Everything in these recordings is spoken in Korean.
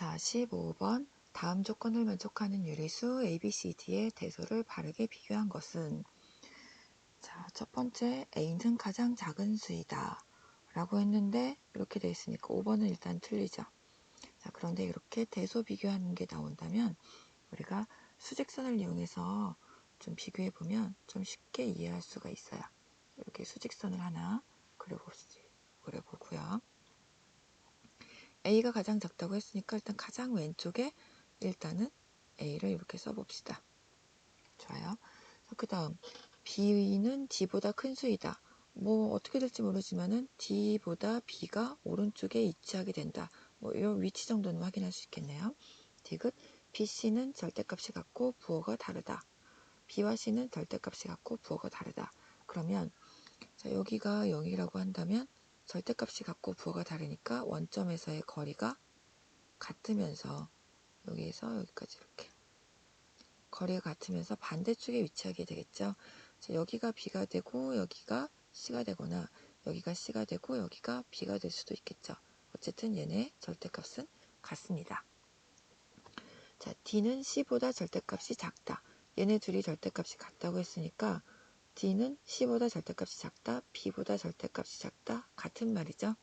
자, 15번. 다음 조건을 만족하는 유리수 ABCD의 대소를 바르게 비교한 것은 자, 첫 번째 A는 가장 작은 수이다 라고 했는데 이렇게 되어 있으니까 5번은 일단 틀리죠. 자, 그런데 이렇게 대소 비교하는 게 나온다면 우리가 수직선을 이용해서 좀 비교해 보면 좀 쉽게 이해할 수가 있어요. 이렇게 수직선을 하나 그려보고요. A가 가장 작다고 했으니까 일단 가장 왼쪽에 일단은 A를 이렇게 써봅시다. 좋아요. 그 다음 B는 D보다 큰 수이다. 뭐 어떻게 될지 모르지만은 D보다 B가 오른쪽에 위치하게 된다. 뭐이 위치 정도는 확인할 수 있겠네요. 디귿 BC는 절대값이 같고 부호가 다르다. B와 C는 절대값이 같고 부호가 다르다. 그러면 자, 여기가 0이라고 한다면 절대값이 같고 부호가 다르니까 원점에서의 거리가 같으면서 여기에서 여기까지 이렇게 거리가 같으면서 반대쪽에 위치하게 되겠죠. 자, 여기가 B가 되고 여기가 C가 되거나 여기가 C가 되고 여기가 B가 될 수도 있겠죠. 어쨌든 얘네 절대값은 같습니다. 자, D는 C보다 절대값이 작다. 얘네 둘이 절대값이 같다고 했으니까 D는 C보다 절대값이 작다, B보다 절대값이 작다, 같은 말이죠.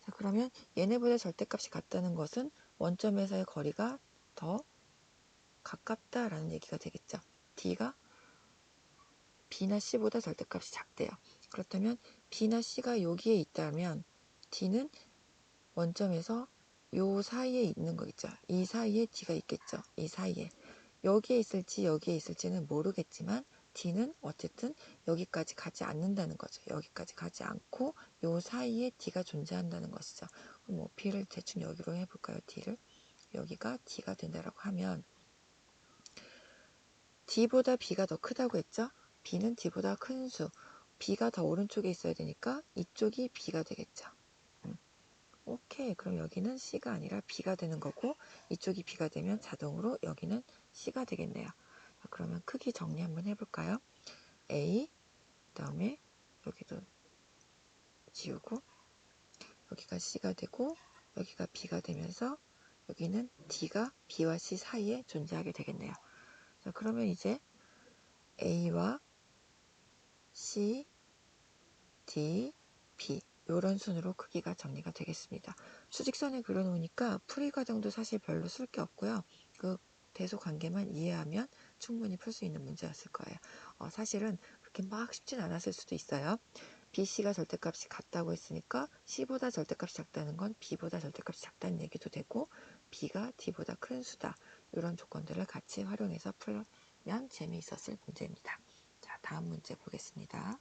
자, 그러면 얘네보다 절대값이 같다는 것은 원점에서의 거리가 더 가깝다라는 얘기가 되겠죠. D가 B나 C보다 절대값이 작대요. 그렇다면 B나 C가 여기에 있다면 D는 원점에서 요 사이에 있는 거겠죠. 이 사이에 D가 있겠죠. 이 사이에. 여기에 있을지 여기에 있을지는 모르겠지만 D는 어쨌든 여기까지 가지 않는다는 거죠. 여기까지 가지 않고 요 사이에 D가 존재한다는 것이죠. 그럼 뭐 B를 대충 여기로 해볼까요? D를 여기가 D가 된다라고 하면 D보다 B가 더 크다고 했죠? B는 D보다 큰 수. B가 더 오른쪽에 있어야 되니까 이쪽이 B가 되겠죠. 음. 오케이. 그럼 여기는 C가 아니라 B가 되는 거고 이쪽이 B가 되면 자동으로 여기는 C가 되겠네요. 그러면 크기 정리 한번 해볼까요? A, 그 다음에 여기도 지우고 여기가 C가 되고 여기가 B가 되면서 여기는 D가 B와 C 사이에 존재하게 되겠네요. 자, 그러면 이제 A와 C, D, B 이런 순으로 크기가 정리가 되겠습니다. 수직선을 그려놓으니까 풀이 과정도 사실 별로 쓸 게 없고요. 그 대소 관계만 이해하면 충분히 풀 수 있는 문제였을 거예요. 어, 사실은 그렇게 막 쉽진 않았을 수도 있어요. BC가 절대값이 같다고 했으니까 C보다 절대값이 작다는 건 B보다 절대값이 작다는 얘기도 되고 B가 D보다 큰 수다. 이런 조건들을 같이 활용해서 풀면 재미있었을 문제입니다. 자, 다음 문제 보겠습니다.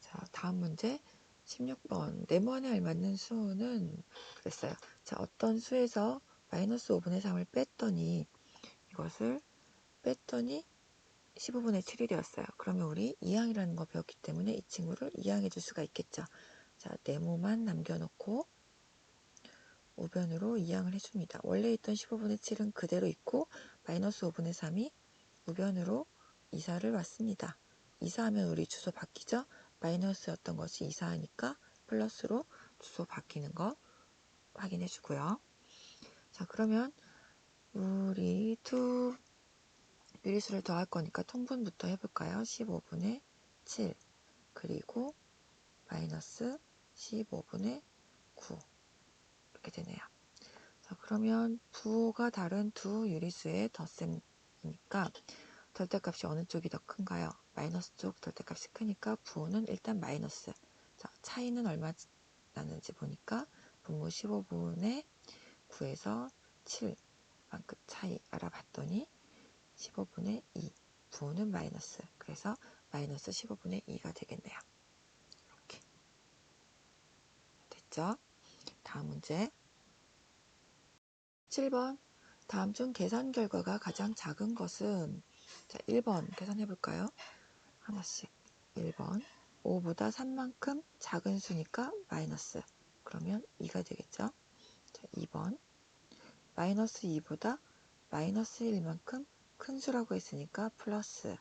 자, 다음 문제 16번 네모안에 알맞는 수는 그랬어요. 자, 어떤 수에서 마이너스 5분의 3을 뺐더니 이것을 뺐더니 15분의 7이 되었어요. 그러면 우리 2항이라는 거 배웠기 때문에 이 친구를 2항 해 줄 수가 있겠죠. 자, 네모만 남겨놓고 우변으로 2항을 해줍니다. 원래 있던 15분의 7은 그대로 있고 마이너스 5분의 3이 우변으로 이사를 왔습니다. 이사하면 우리 주소 바뀌죠? 마이너스였던 것이 이사하니까 플러스로 주소 바뀌는 거 확인해 주고요. 자, 그러면 우리 투 유리수를 더할 거니까 통분부터 해볼까요? 15분의 7 그리고 마이너스 15분의 9 이렇게 되네요. 자, 그러면 부호가 다른 두 유리수의 덧셈이니까 절대값이 어느 쪽이 더 큰가요? 마이너스 쪽 절대값이 크니까 부호는 일단 마이너스. 자, 차이는 얼마 나는지 보니까 분모 15분의 9에서 7만큼 차이 알아봤더니 15분의 2 부호는 마이너스 그래서 마이너스 15분의 2가 되겠네요. 이렇게 됐죠? 다음 문제 7번 다음 중 계산 결과가 가장 작은 것은 자 1번 계산해 볼까요? 하나씩 1번 5보다 3만큼 작은 수니까 마이너스 그러면 2가 되겠죠? 자 2번 마이너스 2보다 마이너스 1만큼 큰 수라고 했으니까 플러스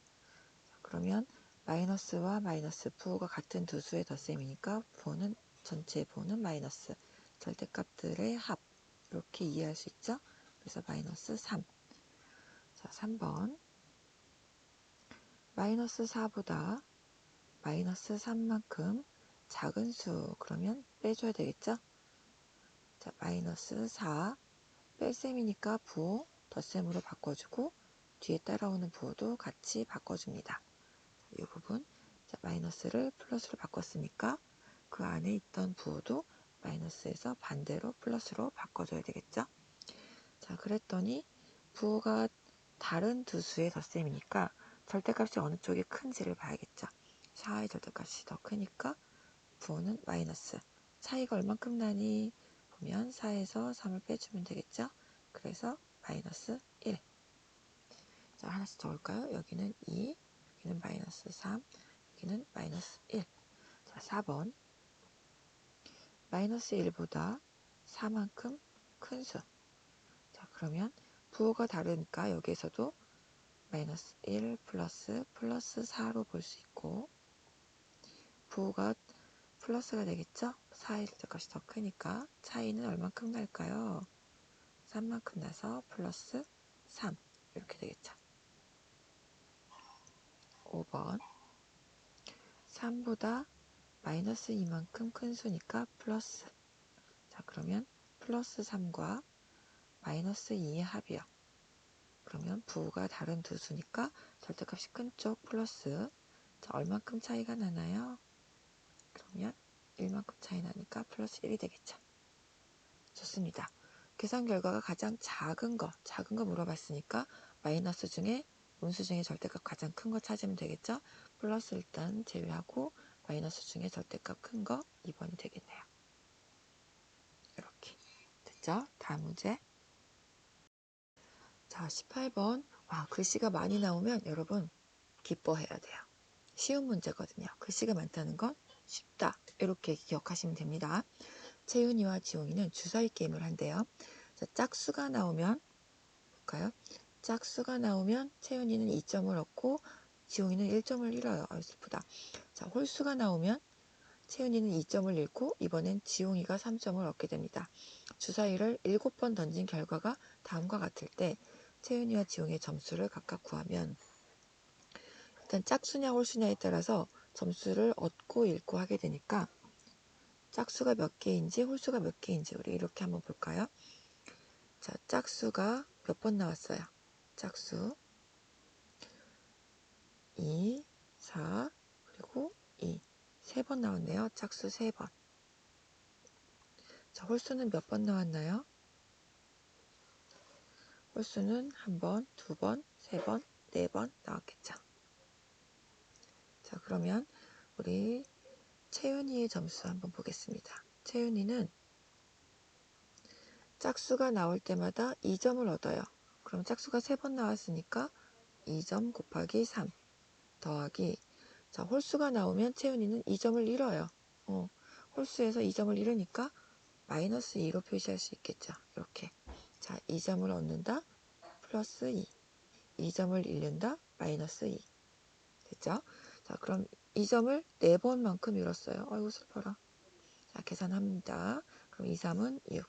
자, 그러면 마이너스와 마이너스 부호가 같은 두 수의 덧셈이니까 부호는 전체 부호는 마이너스 절대값들의 합 이렇게 이해할 수 있죠? 그래서 마이너스 3. 자, 3번. 마이너스 4보다 마이너스 3만큼 작은 수 그러면 빼줘야 되겠죠? 자, 마이너스 4 뺄셈이니까 부호 덧셈으로 바꿔주고 뒤에 따라오는 부호도 같이 바꿔줍니다. 이 부분 자, 마이너스를 플러스로 바꿨으니까 그 안에 있던 부호도 마이너스에서 반대로 플러스로 바꿔줘야 되겠죠? 자, 그랬더니 부호가 다른 두 수의 덧셈이니까 절대값이 어느 쪽이 큰지를 봐야겠죠. 4의 절대값이 더 크니까 부호는 마이너스. 차이가 얼만큼 나니? 보면 4에서 3을 빼주면 되겠죠. 그래서 마이너스 1. 자, 하나씩 적을까요? 여기는 2, 여기는 마이너스 3, 여기는 마이너스 1. 자, 4번. 마이너스 1보다 4만큼 큰 수. 자, 그러면 부호가 다르니까 여기에서도 마이너스 1 플러스 플러스 4로 볼 수 있고 부호가 플러스가 되겠죠? 4의 절대값이 더 크니까 차이는 얼만큼 날까요? 3만큼 나서 플러스 3 이렇게 되겠죠. 5번 3보다 마이너스 2만큼 큰 수니까 플러스 자 그러면 플러스 3과 마이너스 2의 합이요. 그러면 부호가 다른 두 수니까 절대값이 큰 쪽 플러스 자 얼만큼 차이가 나나요? 그러면 1만큼 차이 나니까 플러스 1이 되겠죠. 좋습니다. 계산 결과가 가장 작은 거, 작은 거 물어봤으니까 마이너스 중에 음수 중에 절대값 가장 큰 거 찾으면 되겠죠. 플러스 일단 제외하고 마이너스 중에 절대값 큰 거 2번이 되겠네요. 이렇게 됐죠? 다음 문제 자 18번 와 글씨가 많이 나오면 여러분 기뻐해야 돼요. 쉬운 문제거든요. 글씨가 많다는 건 쉽다. 이렇게 기억하시면 됩니다. 채윤이와 지용이는 주사위 게임을 한대요. 자, 짝수가 나오면 볼까요? 짝수가 나오면 채윤이는 2점을 얻고 지용이는 1점을 잃어요. 아, 슬프다. 자, 홀수가 나오면 채윤이는 2점을 잃고 이번엔 지용이가 3점을 얻게 됩니다. 주사위를 7번 던진 결과가 다음과 같을 때 채윤이와 지용의 점수를 각각 구하면 일단 짝수냐 홀수냐에 따라서 점수를 얻고 잃고 하게 되니까 짝수가 몇 개인지 홀수가 몇 개인지 우리 이렇게 한번 볼까요? 자, 짝수가 몇 번 나왔어요? 짝수 2, 4, 그리고 2. 세 번 나왔네요. 짝수 세 번. 자, 홀수는 몇 번 나왔나요? 홀수는 한 번, 두 번, 세 번, 네 번 나왔겠죠. 자, 그러면 우리 채윤이의 점수 한번 보겠습니다. 채윤이는 짝수가 나올 때마다 2점을 얻어요. 그럼 짝수가 3번 나왔으니까 2점 곱하기 3 더하기 자 홀수가 나오면 채윤이는 2점을 잃어요. 어, 홀수에서 2점을 잃으니까 마이너스 2로 표시할 수 있겠죠. 이렇게 자 2점을 얻는다 플러스 2 2점을 잃는다 마이너스 2 됐죠? 자 그럼 2점을 4번만큼 잃었어요. 아이고 슬퍼라. 자 계산합니다. 그럼 2, 3은 6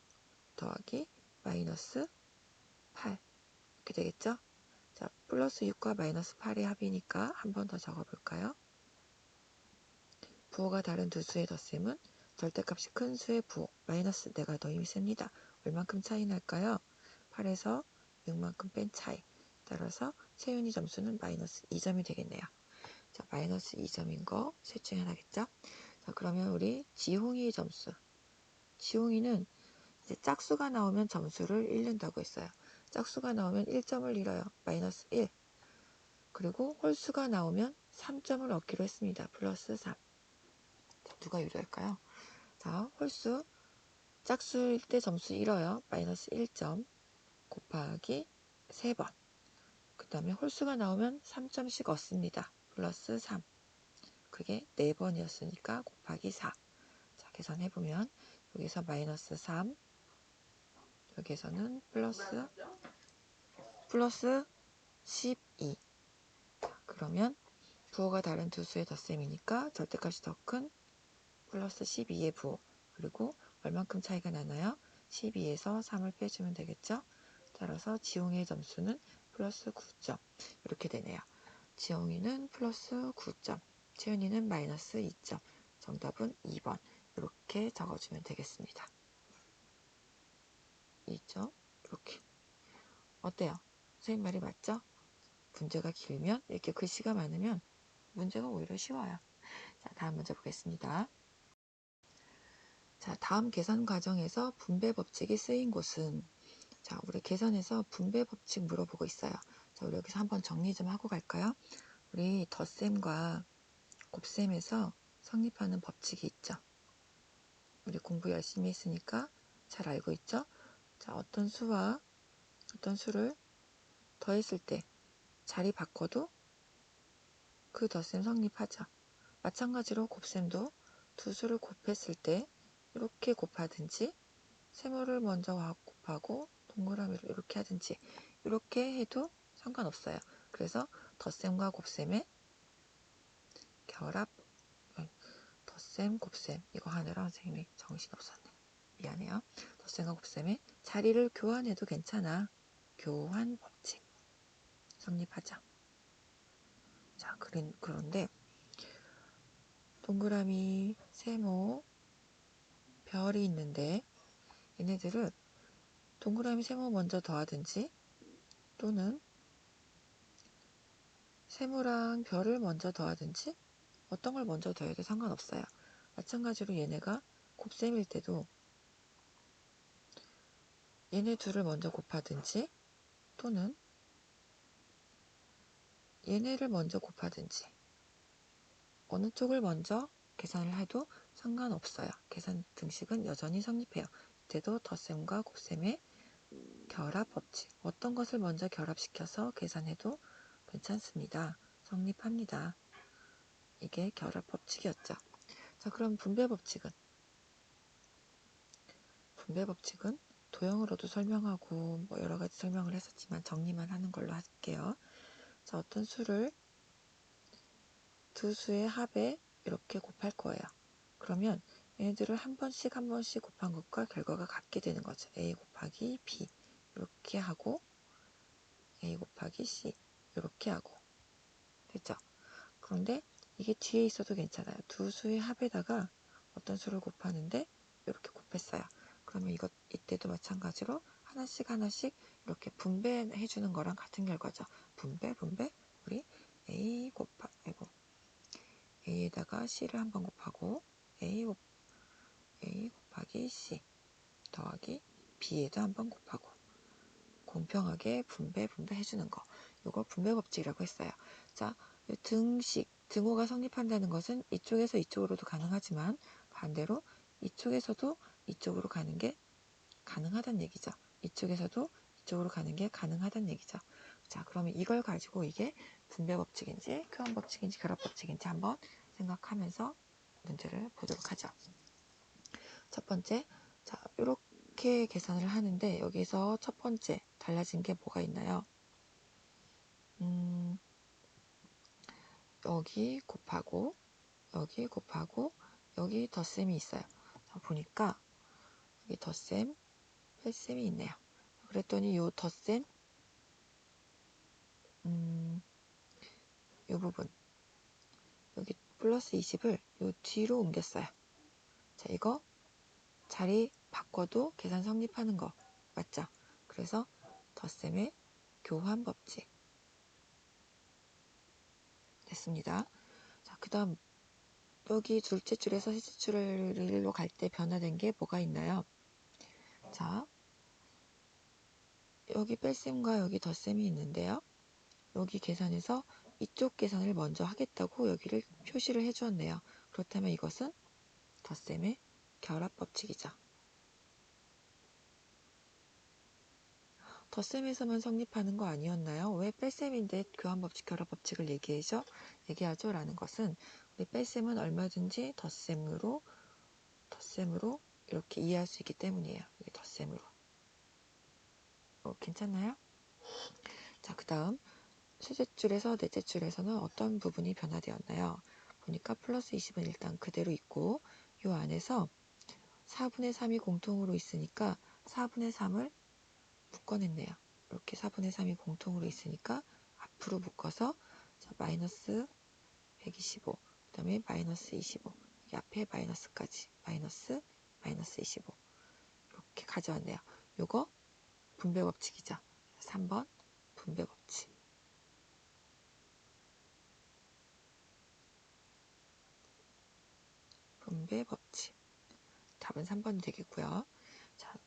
더하기 마이너스 8 이렇게 되겠죠? 자, 플러스 6과 마이너스 8의 합이니까 한 번 더 적어볼까요? 부호가 다른 두 수의 덧셈은 절대값이 큰 수의 부호 마이너스 내가 더 힘이 셉니다. 얼만큼 차이 날까요? 8에서 6만큼 뺀 차이 따라서 세윤이 점수는 마이너스 2점이 되겠네요. 자, 마이너스 2점인 거 셋 중에 하나겠죠? 자, 그러면 우리 지홍이의 점수. 지홍이는 이제 짝수가 나오면 점수를 잃는다고 했어요. 짝수가 나오면 1점을 잃어요. 마이너스 1. 그리고 홀수가 나오면 3점을 얻기로 했습니다. 플러스 3. 자, 누가 유리할까요? 자, 홀수. 짝수일 때 점수 잃어요. 마이너스 1점 곱하기 3번. 그 다음에 홀수가 나오면 3점씩 얻습니다. 플러스 3. 그게 4번이었으니까 곱하기 4. 자, 계산해보면 여기서 마이너스 3, 여기에서는 플러스 플러스 12 자, 그러면 부호가 다른 두 수의 덧셈이니까 절대값이 더 큰 플러스 12의 부호 그리고 얼만큼 차이가 나나요? 12에서 3을 빼주면 되겠죠? 따라서 지용의 점수는 플러스 9점 이렇게 되네요. 지용이는 플러스 9점, 채연이는 마이너스 2점. 정답은 2번 이렇게 적어주면 되겠습니다. 2점 이렇게 어때요? 선생님 말이 맞죠? 문제가 길면 이렇게 글씨가 많으면 문제가 오히려 쉬워요. 자, 다음 문제 보겠습니다. 자, 다음 계산 과정에서 분배 법칙이 쓰인 곳은 자, 우리 계산에서 분배 법칙 물어보고 있어요. 자, 우리 여기서 한번 정리 좀 하고 갈까요? 우리 덧셈과 곱셈에서 성립하는 법칙이 있죠. 우리 공부 열심히 했으니까 잘 알고 있죠? 자, 어떤 수와 어떤 수를 더했을 때 자리 바꿔도 그 덧셈 성립하죠. 마찬가지로 곱셈도 두 수를 곱했을 때 이렇게 곱하든지 세모를 먼저 곱하고 동그라미를 이렇게 하든지 이렇게 해도 상관없어요. 그래서 덧셈과 곱셈의 결합 덧셈 곱셈 이거 하느라 선생님이 정신없었네. 미안해요. 덧셈과 곱셈의 자리를 교환해도 괜찮아. 교환 법칙 성립하자. 자, 그런데 동그라미, 세모, 별이 있는데 얘네들을 동그라미 세모 먼저 더하든지 또는 세모랑 별을 먼저 더하든지 어떤 걸 먼저 더해도 상관없어요. 마찬가지로 얘네가 곱셈일 때도 얘네 둘을 먼저 곱하든지 또는 얘네를 먼저 곱하든지 어느 쪽을 먼저 계산을 해도 상관없어요. 계산 등식은 여전히 성립해요. 이때도 덧셈과 곱셈의 결합 법칙. 어떤 것을 먼저 결합시켜서 계산해도 괜찮습니다. 성립합니다. 이게 결합 법칙이었죠. 자, 그럼 분배 법칙은? 분배 법칙은 도형으로도 설명하고 뭐 여러 가지 설명을 했었지만 정리만 하는 걸로 할게요. 자, 어떤 수를 두 수의 합에 이렇게 곱할 거예요. 그러면 얘네들을 한 번씩 한 번씩 곱한 것과 결과가 같게 되는 거죠. a 곱하기 b 이렇게 하고 a 곱하기 c 이렇게 하고 됐죠? 그런데 이게 뒤에 있어도 괜찮아요. 두 수의 합에다가 어떤 수를 곱하는데 이렇게 곱했어요. 그러면 이것 이때도 마찬가지로 하나씩 하나씩 이렇게 분배해 주는 거랑 같은 결과죠. 분배 분배 우리 a 곱하 아이고 a에다가 c를 한번 곱하고 a 곱 a 곱하기 c 더하기 b에도 한번 곱하고 공평하게 분배 분배 해 주는 거 이걸 분배 법칙이라고 했어요. 자 등식 등호가 성립한다는 것은 이쪽에서 이쪽으로도 가능하지만 반대로 이쪽에서도 이쪽으로 가는 게 가능하다는 얘기죠. 이쪽에서도 이쪽으로 가는 게 가능하다는 얘기죠. 자, 그러면 이걸 가지고 이게 분배 법칙인지 교환 법칙인지 결합 법칙인지 한번 생각하면서 문제를 보도록 하죠. 첫 번째, 자, 이렇게 계산을 하는데 여기서 첫 번째 달라진 게 뭐가 있나요? 음, 여기 곱하고 여기 곱하고 여기 덧셈이 있어요. 자, 보니까 여기 덧셈, 뺄셈이 있네요. 그랬더니 요 덧셈 음, 요 부분 여기 플러스 20을 요 뒤로 옮겼어요. 자, 이거 자리 바꿔도 계산 성립하는 거 맞죠? 그래서 덧셈의 교환 법칙 됐습니다. 자, 그 다음 여기 둘째 줄에서 셋째 줄로 갈 때 변화된 게 뭐가 있나요? 자, 여기 뺄셈과 여기 덧셈이 있는데요. 여기 계산에서 이쪽 계산을 먼저 하겠다고 여기를 표시를 해 주었네요. 그렇다면 이것은 덧셈의 결합 법칙이죠. 덧셈에서만 성립하는 거 아니었나요? 왜 뺄셈인데 교환법칙, 결합법칙을 얘기해죠? 얘기하죠? 라는 것은 우리 뺄셈은 얼마든지 덧셈으로 덧셈으로 이렇게 이해할 수 있기 때문이에요. 이게 덧셈으로. 어, 괜찮나요? 자, 그 다음 셋째 줄에서 넷째 줄에서는 어떤 부분이 변화되었나요? 보니까 플러스 20은 일단 그대로 있고 이 안에서 4분의 3이 공통으로 있으니까 4분의 3을 묶어냈네요. 이렇게 4분의 3이 공통으로 있으니까 앞으로 묶어서 자, 마이너스 125, 그 다음에 마이너스 25, 여기 앞에 마이너스까지, 마이너스, 마이너스 25 이렇게 가져왔네요. 요거 분배 법칙이죠. 3번 분배 법칙. 분배 법칙. 답은 3번이 되겠고요. 자,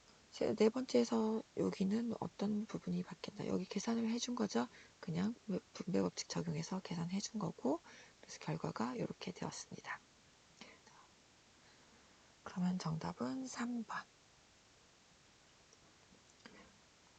네 번째에서 여기는 어떤 부분이 바뀌었나? 여기 계산을 해준 거죠. 그냥 분배 법칙 적용해서 계산해 준 거고, 그래서 결과가 이렇게 되었습니다. 그러면 정답은 3번.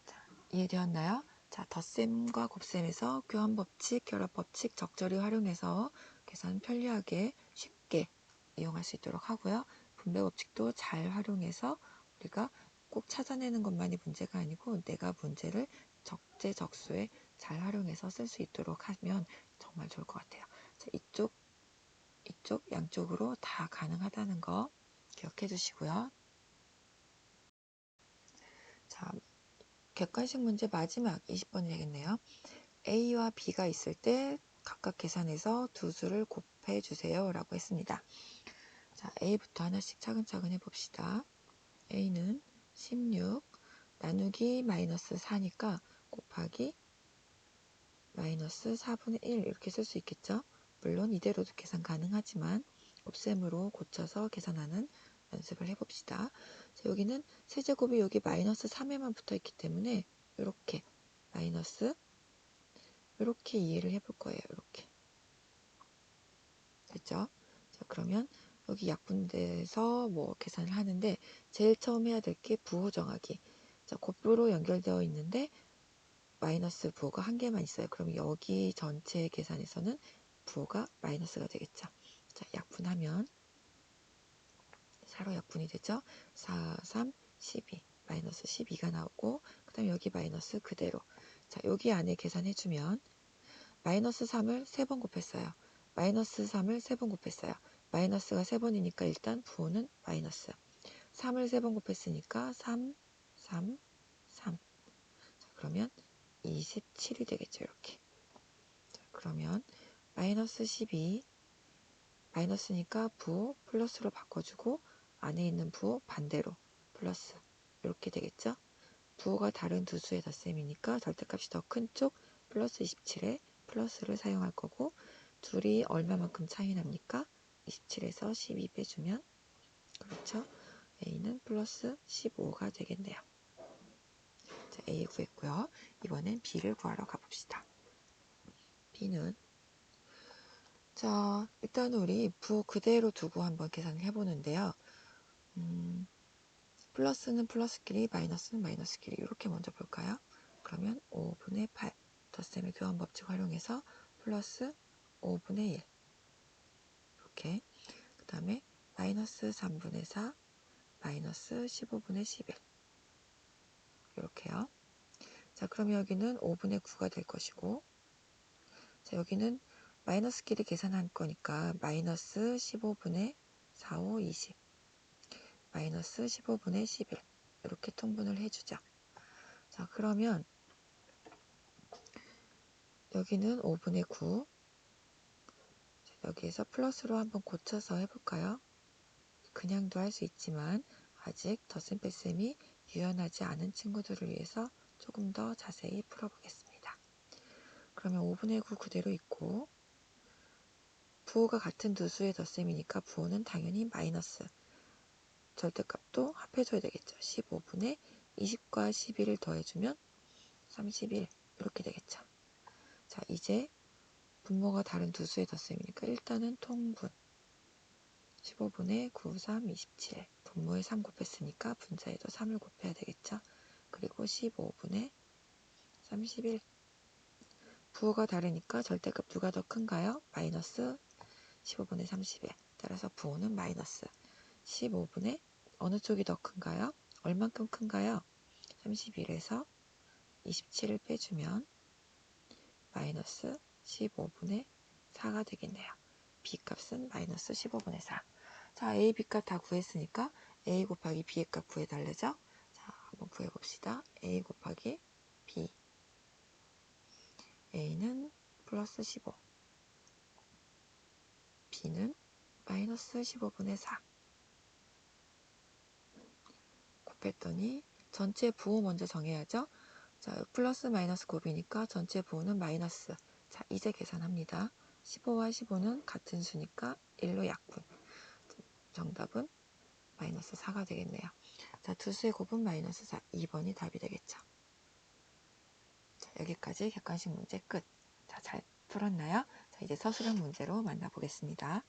자, 이해되었나요? 자, 덧셈과 곱셈에서 교환법칙, 결합법칙 적절히 활용해서 계산 편리하게 쉽게 이용할 수 있도록 하고요. 분배법칙도 잘 활용해서 우리가 꼭 찾아내는 것만이 문제가 아니고 내가 문제를 적재적소에 잘 활용해서 쓸 수 있도록 하면 정말 좋을 것 같아요. 자, 이쪽, 이쪽 양쪽으로 다 가능하다는 거 기억해 주시고요. 자, 객관식 문제 마지막 20번이 되겠네요. A와 B가 있을 때 각각 계산해서 두 수를 곱해 주세요. 라고 했습니다. 자, A부터 하나씩 차근차근 해봅시다. A는 16 나누기 마이너스 4니까 곱하기 마이너스 4분의 1 이렇게 쓸 수 있겠죠. 물론 이대로도 계산 가능하지만 곱셈으로 고쳐서 계산하는 연습을 해봅시다. 자, 여기는 세제곱이 여기 마이너스 3에만 붙어 있기 때문에 이렇게 마이너스 이렇게 이해를 해볼 거예요. 이렇게 됐죠? 자 그러면 여기 약분돼서 뭐 계산을 하는데 제일 처음 해야 될 게 부호 정하기. 자, 곱으로 연결되어 있는데 마이너스 부호가 한 개만 있어요. 그럼 여기 전체 계산에서는 부호가 마이너스가 되겠죠. 자, 약분하면 4로 약분이 되죠. 4, 3, 12. 마이너스 12가 나오고 그 다음 여기 마이너스 그대로 자 여기 안에 계산해주면 마이너스 3을 3번 곱했어요. 마이너스 3을 3번 곱했어요. 마이너스가 3번이니까 일단 부호는 마이너스 3을 3번 곱했으니까 3, 3, 3 자, 그러면 27이 되겠죠 이렇게 자, 그러면 마이너스 12 마이너스니까 부호 플러스로 바꿔주고 안에 있는 부호 반대로 플러스 이렇게 되겠죠 부호가 다른 두 수의 덧셈이니까 절대값이 더 큰 쪽 플러스 27에 플러스를 사용할 거고 둘이 얼마만큼 차이 납니까? 27에서 12 빼주면 그렇죠? A는 플러스 15가 되겠네요. 자, A 구했고요. 이번엔 B를 구하러 가봅시다. B는 자 일단 우리 부호 그대로 두고 한번 계산을 해보는데요. 음, 플러스는 플러스끼리 마이너스는 마이너스끼리. 이렇게 먼저 볼까요? 그러면 5분의 8 덧셈의 교환 법칙 활용해서 플러스 5분의 1 이렇게. 그 다음에 마이너스 3분의 4 마이너스 15분의 11 이렇게요. 자 그럼 여기는 5분의 9가 될 것이고 자 여기는 마이너스끼리 계산한 거니까 마이너스 15분의 4, 5, 20 마이너스 15분의 11 이렇게 통분을 해주죠. 자 그러면 여기는 5분의 9 여기에서 플러스로 한번 고쳐서 해볼까요? 그냥도 할 수 있지만 아직 덧셈 뺄셈이 유연하지 않은 친구들을 위해서 조금 더 자세히 풀어보겠습니다. 그러면 5분의 9 그대로 있고 부호가 같은 두 수의 덧셈이니까 부호는 당연히 마이너스 절대값도 합해줘야 되겠죠. 15분의 20과 11을 더해주면 31 이렇게 되겠죠. 자 이제 분모가 다른 두 수의 덧셈이니까 일단은 통분 15분의 9, 3, 27 분모에 3 곱했으니까 분자에도 3을 곱해야 되겠죠. 그리고 15분의 31 부호가 다르니까 절대값 누가 더 큰가요? 마이너스 15분의 30에 따라서 부호는 마이너스 15분의 어느 쪽이 더 큰가요? 얼만큼 큰가요? 31에서 27을 빼주면 마이너스 15분의 4가 되겠네요. B값은 마이너스 15분의 4. 자, A, B값 다 구했으니까 A 곱하기 B의 값 구해달래죠? 자, 한번 구해봅시다. a 곱하기 b a는 플러스 15 b는 마이너스 15분의 4 곱했더니 전체 부호 먼저 정해야죠. 자, 플러스 마이너스 곱이니까 전체 부호는 마이너스. 자, 이제 계산합니다. 15와 15는 같은 수니까 1로 약분. 정답은 마이너스 4가 되겠네요. 자, 두 수의 곱은 마이너스 4. 2번이 답이 되겠죠. 자, 여기까지 객관식 문제 끝. 자, 잘 풀었나요? 자, 이제 서술형 문제로 만나보겠습니다.